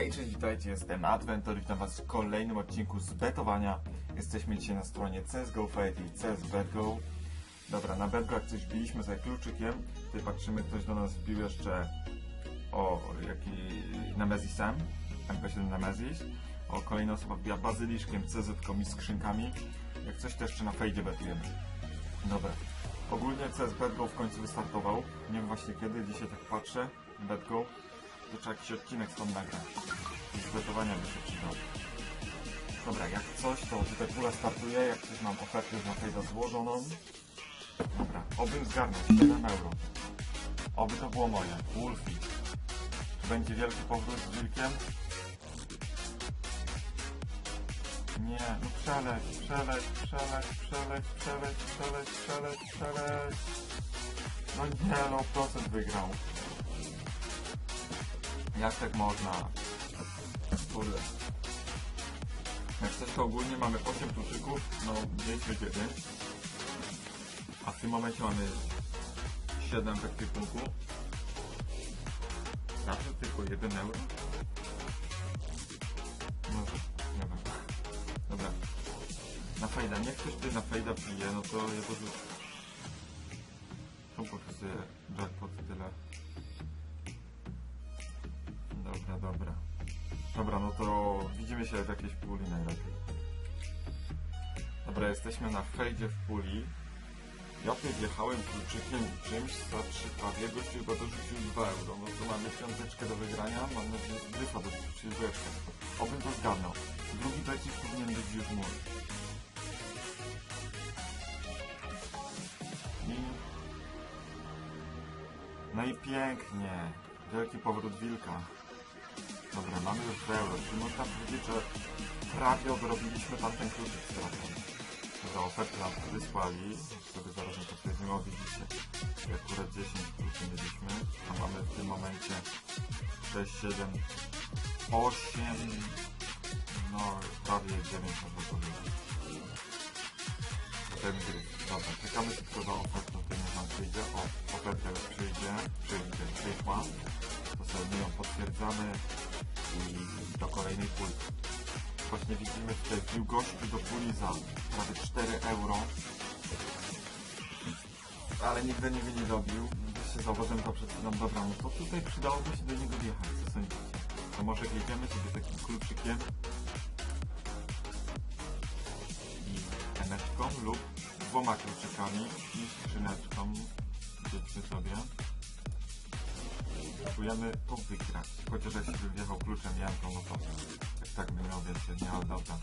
Hej, cześć, witajcie, jestem Adventor witam was w kolejnym odcinku z betowania. Jesteśmy dzisiaj na stronie CSGO Fate i CSBetGo. Dobra, na Betgo jak coś biliśmy sobie kluczykiem, tutaj patrzymy, ktoś do nas wbił jeszcze o, jaki Nemezisem, MP7 Nemezis. O, kolejna osoba wbija bazyliszkiem, CZ-ką i skrzynkami. Jak coś to jeszcze na fejdzie betujemy. Dobra. Ogólnie CS w końcu wystartował. Nie wiem właśnie kiedy, dzisiaj tak patrzę. Betgo. To trzeba jakiś odcinek stąd nagrać. Z betowania by się przydał. Dobra, jak coś, to tutaj pula startuje. Jak coś mam ofertę już na fejda złożoną. Dobra, obym zgarnął 7 euro. Oby to było moje. Wolfie. Czy będzie wielki powrót z wilkiem? Nie, no przeleć, przeleć, przeleć, przeleć, przeleć, przeleć, przeleć, przeleć. No nie, no procent wygrał. Jak tak można? Kurde. Jak coś to ogólnie mamy 8 kluczyków, no mieliśmy 9. A w tym momencie mamy 7 w ekwipunku. Zawsze tylko 1 euro? Może, nie wiem. Dobra. Na fejda, niech ktoś tutaj na fejda pije, no to ja to już... Tu pokazuję jackpot tyle. Dobra, no to widzimy się w jakiejś puli najlepiej. Dobra, jesteśmy na fejdzie w puli. Ja tutaj wjechałem kluczykiem czymś za 3 prawie, gościu chyba dorzucił 2 euro. No to mamy piąteczkę do wygrania, mam nadzieję, że dycha do dwójeczkę. Obym to zgarnął. Drugi becik powinien być już mój. I... No i pięknie. Wielki powrót wilka. Dobra, mamy już w euro, czyli można powiedzieć, że prawie odrobiliśmy tamten kluczyk stratą. Dobra, ofertę nam wysłali, sobie zaraz nie potwierdzimy, o widzicie, akurat 10 kluczy mieliśmy, a mamy w tym momencie 6, 7, 8, no prawie 9 można powiedzieć. Ten gry. Dobra, czekamy tylko do ofertę, to niech nam przyjdzie. O, oferta już przyjdzie, przyjdzie, przyszła. To sobie ją potwierdzamy i do kolejnej puli. Właśnie widzimy tutaj wbił gościu do puli za prawie 4 euro. Ale nigdy nie nie dobił. Gdzieś się zauważyłem to przed chwilą. Dobra, no to tutaj przydałoby się do niego wjechać, co sądzicie? To może jedziemy sobie takim kluczykiem i eneczką lub dwoma kluczykami i skrzyneczką. Wiedzmy sobie. Spróbujemy to wygrać. Chociaż jak się wjechał kluczem jamką, no to jak tak bym miał więcej, nie, ale dobra.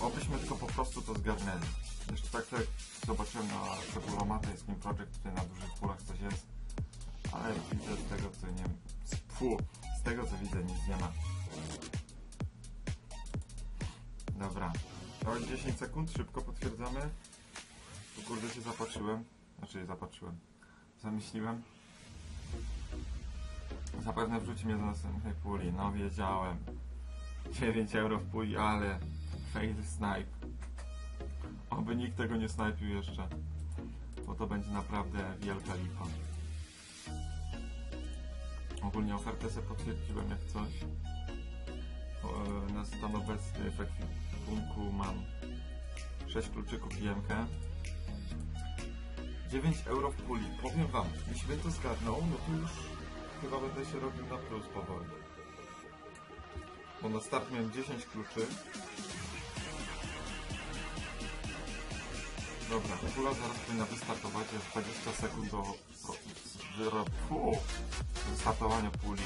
Obyśmy tylko po prostu to zgarnęli. Jeszcze tak jak zobaczyłem na Seguromata jest Team Project, tutaj na dużych pulach coś jest. Ale widzę z tego co nie fu, z tego co widzę nic nie ma. Dobra. To 10 sekund, szybko potwierdzamy. Tu kurde się zapatrzyłem. Znaczy zapatrzyłem. Zamyśliłem. Zapewne wrzuci mnie do następnej puli. No wiedziałem. 9 euro w puli, ale fail snipe. Oby nikt tego nie snajpił jeszcze. Bo to będzie naprawdę wielka lipa. Ogólnie ofertę sobie potwierdziłem jak coś. Na stan obecny w ekwipunku mam 6 kluczyków i jemkę. 9 euro w puli. Powiem wam, jeśli bym to zgarnął, no to już chyba będę się robił na plus powoli. Bo na start miałem 10 kluczy. Dobra, pula zaraz powinna wystartować, jest 20 sekund do pro- wyro- fu, wystartowania puli.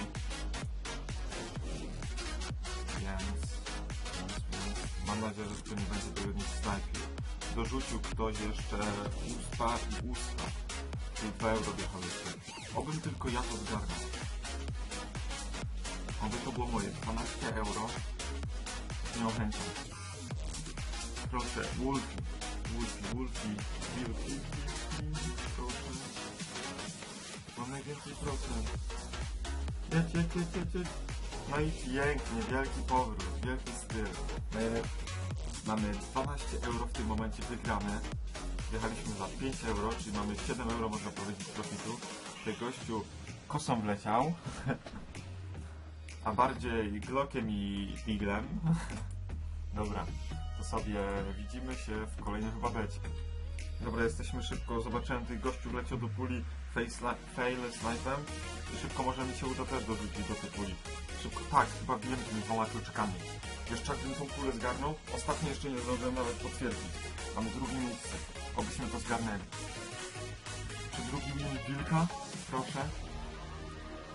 Więc, więc, więc mam nadzieję, że to nie będzie tego nic snajpił. Dorzucił ktoś jeszcze usta i usta. Czyli 2 euro wjechał. Obym tylko ja to zgarnął. Oby to było moje 12 euro. Z nią chęcią. Proszę, Wolfie, Wolfie, Wolfie, Wilki, proszę. Mam najwięcej procent. Jedź, jedź, jedź, jedź, jedź. No i pięknie, wielki powrót, wielki styl. Najlepszy. Mamy 12 euro w tym momencie wygrane. Wjechaliśmy za 5 euro, czyli mamy 7 euro można powiedzieć profitu. Ten gościu kosą wleciał. a bardziej Glockiem i Diglem. Dobra, to sobie widzimy się w kolejnym chyba becie. Dobra, jesteśmy szybko, zobaczyłem tych gościu leciał do puli fail snipem i szybko może mi się uda też dorzucić do tej puli. Szybko, tak, chyba biłem tymi dwoma kluczykami. Jeszcze jakbym tą pulę zgarnął, ostatnio jeszcze nie zdążyłem nawet potwierdzić. Mamy drugie miejsce, obyśmy to zgarnęli. Czy drugi minut wilka? Proszę.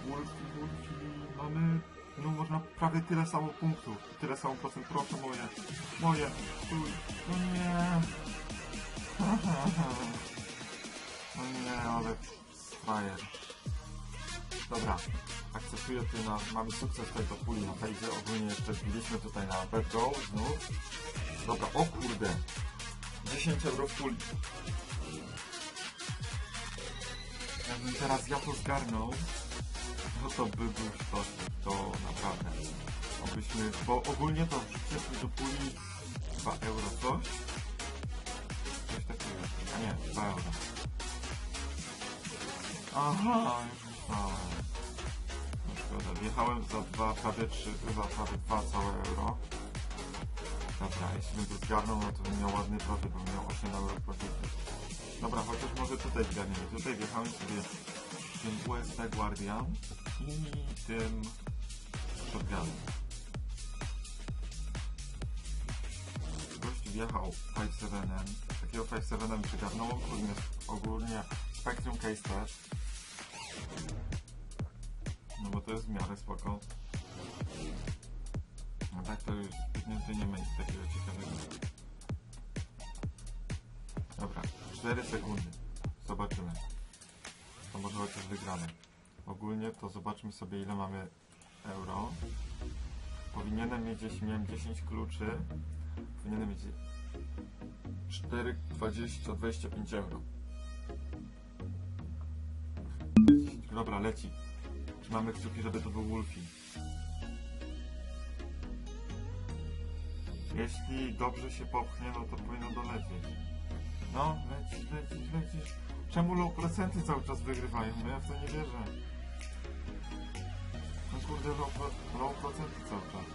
Wolfi, Wolfi, mamy, no można prawie tyle samo punktów, tyle samo procent, proszę moje, moje, stój, no nie. No nie, ale frajer. Dobra, akceptuję ty na, mamy sukces tutaj do puli na fejdzie, ogólnie jeszcze wbiliśmy tutaj na Bet Go znów. Dobra, o kurde, 10 euro w puli. Jakbym teraz ja to zgarnął, no to by był sztos, to naprawdę. Obyśmy, bo ogólnie to wrzuciliśmy do puli 2 euro coś. Coś takiego, a nie, 2 euro. Aha, już myślałem. No szkoda, wjechałem za 2, prawie 3, za prawie 2 całe euro. Dobra, jeśli bym to zgarnął, no to bym miał ładny profit, bym miał 8 euro profitu. Może tutaj zgarniemy. Tutaj wjechałem sobie tym USD Guardian i tym shotgunem. Gość wjechał 5.7, takiego 5.7 przygarnął ogólnie, ogólnie Spectrum Case też. No bo to jest w miarę spoko. No tak to już zbytnio nie ma nic takiego ciekawego. Dobra, 4 sekundy. Zobaczymy. To może chociaż wygramy. Ogólnie to zobaczmy sobie ile mamy euro. Powinienem mieć, jeśli miałem 10 kluczy, powinienem mieć 4, 20, 25 euro. 10, dobra, leci. Mamy kciuki, żeby to był Wolfie. Jeśli dobrze się popchnie, no to powinno dolecieć. No, lecisz, lecisz, lecisz. Czemu low procenty cały czas wygrywają? No ja w to nie wierzę. No kurde, low, low procenty cały czas.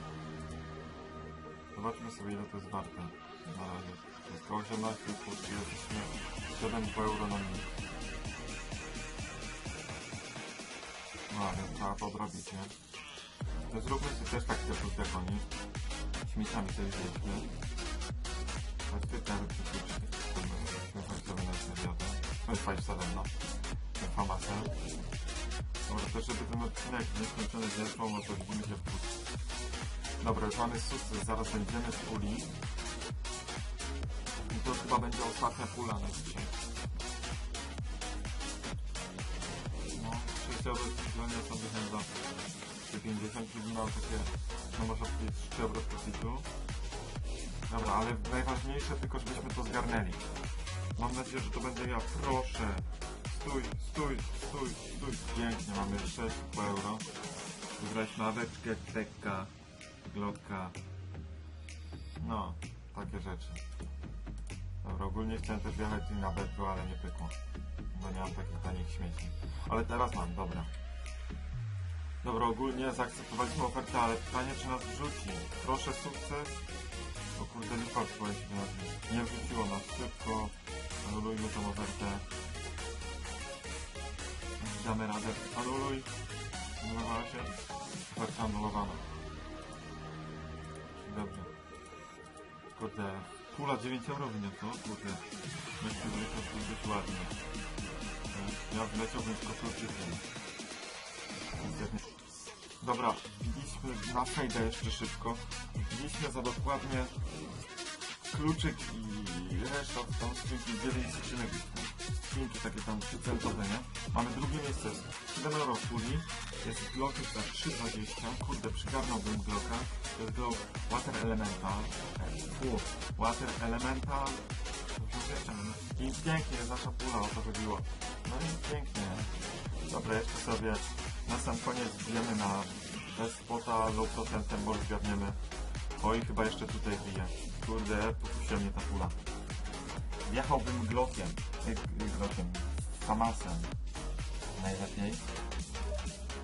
Zobaczmy sobie ile to jest warte. Na razie. To około 18 plus jesteśmy 7 euro na minut. No, więc trzeba to odrobić, nie? To zróbmy sobie też tak plus jak oni. Śmieciami sobie zjedźmy. Choć ty na No i 5 no. Ten famasem. Dobra, też żeby ten odcinek nieskończony nie trwał, no to widzimy się w płucu. Dobra, już mamy sukces, zaraz będziemy z puli. I to chyba będzie ostatnia pula na dzisiaj. No, przejściowe zbliżenia są wychętne. Te 50 czyli mam takie, no można powiedzieć 3 euro profitu. Dobra, ale najważniejsze tylko, żebyśmy to zgarnęli. Mam nadzieję, że to będę ja. Proszę. Stój, stój, stój, stój. Pięknie, mamy 6 euro. Wygraliśmy aweczkę, tekka, glotka. No, takie rzeczy. Dobra, ogólnie chciałem też wjechać tu na betku, ale nie pykło. Bo nie mam takich tanich śmieci. Ale teraz mam, dobra. Dobra, ogólnie zaakceptowaliśmy ofertę, ale pytanie czy nas wrzuci. Proszę sukces. Lipa się nas nie wrzuciło nas szybko. Anulujmy tą ofertę. Damy radę. Anuluj. Anulowała się. Oferta anulowana. Dobrze. Kurde. Pula 9 euro wyniosło. Kurde. Myślę, że to jest ładnie. Ja wleciałbym z kotluczykiem. Dobra, wbiliśmy na fejdę jeszcze szybko. Wbiliśmy za dokładnie kluczyk i reszta tam skrzynki 9 skrzynek. Skrzynki takie tam 3 centowe, nie? Mamy drugie miejsce, 7 euro puli. Jest Glock za 3,20. Kurde, przygarnąłbym Glocka. To jest Glock Water Elemental. Fu, Water Elemental. I pięknie, nasza pula, o to chodziło. No i pięknie. Dobra, jeszcze sobie na sam koniec wbijemy na bez spota, low procentem, bo zgadniemy. Oj, chyba jeszcze tutaj bije. Kurde, pokusiła mnie ta pula. Wjechałbym Glockiem, Glockiem, Hamasem. Najlepiej.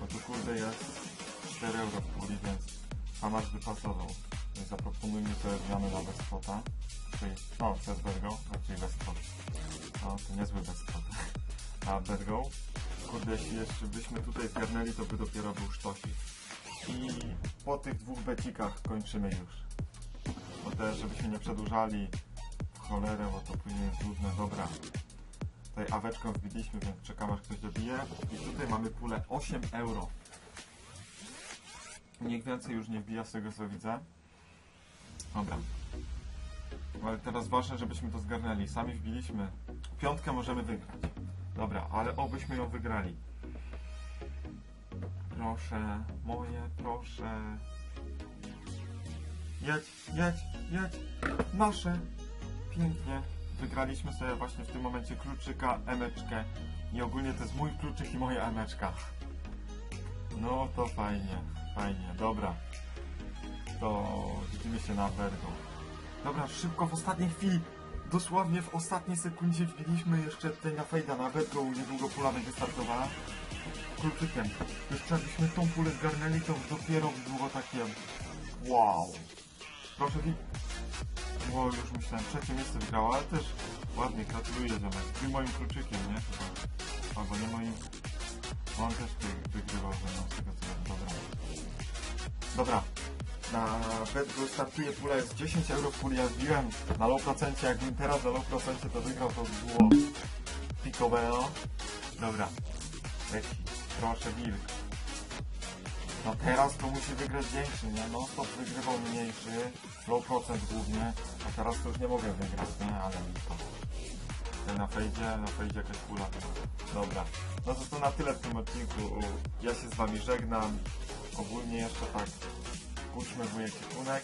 Bo tu kurde jest 4 euro w puli, więc Hamasz by pasował. Więc zaproponujmy sobie zmianę na Westpota. Czyli, no, przez Bergo, raczej Westpot. No, to niezły Westpot. A Bergo, kurde, jeśli jeszcze byśmy tutaj zgarnęli, to by dopiero był sztosik. I po tych dwóch becikach kończymy już. Bo też, żebyśmy nie przedłużali w cholerę, bo to później jest nudne. Dobra. Tutaj aweczką wbiliśmy, więc czekam aż ktoś dobije. I tutaj mamy pulę 8 euro. Nikt więcej już nie wbija z tego co widzę. Dobra. Ale teraz ważne, żebyśmy to zgarnęli. Sami wbiliśmy. Piątkę możemy wygrać. Dobra, ale obyśmy ją wygrali. Proszę, moje, proszę. Jedź, jedź, jedź. Nasze. Pięknie. Wygraliśmy sobie właśnie w tym momencie kluczyka, emeczkę. I ogólnie to jest mój kluczyk i moja emeczka. No to fajnie, fajnie, dobra. To widzimy się na Bergo. Dobra, szybko w ostatniej chwili, dosłownie w ostatniej sekundzie wbiliśmy jeszcze tutaj na fejda na Bergo, niedługo pula będzie startowała. Kluczykiem. Jeszcze jakbyśmy tą pulę zgarnęli, to dopiero by było takie wow. Proszę wi... Bo już myślałem, trzecie miejsce wygrała, ale też ładnie, gratuluję ziomek. Ty moim kluczykiem, nie? Chyba. Albo nie moim... Bo on też wy- wygrywał ze mną z tego co. Dobra. Dobra. Na Betgo startuje pula jest 10 euro w puli, ja wbiłem na low procencie, jakbym teraz na low procencie to wygrał, to by było picobello. Dobra. Leci. Proszę wilk. No teraz to musi wygrać większy, nie? No stop wygrywał mniejszy, low procent głównie, a teraz to już nie mogę wygrać, nie? Ale to. Na fejdzie, na fejdzie jakaś kula. Dobra. No to to na tyle w tym odcinku. Ja się z wami żegnam. Ogólnie jeszcze tak kurczmy mój ekwipunek.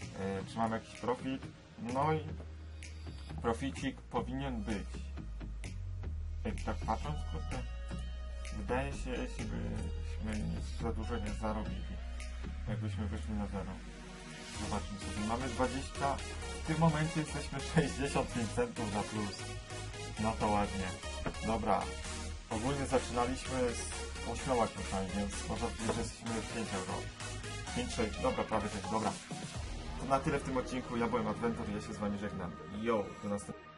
Yy, czy mam jakiś profit? No i proficik powinien być. Tak patrząc, kurde, wydaje się, jeśli byśmy za dużo nie zarobili. Jakbyśmy wyszli na zero. Zobaczmy sobie. Mamy 20. W tym momencie jesteśmy 65 centów za plus. No to ładnie. Dobra. Ogólnie zaczynaliśmy z 8 kłótami, więc można powiedzieć, że jesteśmy 5 euro. 5, 6, dobra, prawie 6, dobra. To na tyle w tym odcinku. Ja byłem Adventur i ja się z wami żegnam. Yo, do następnego.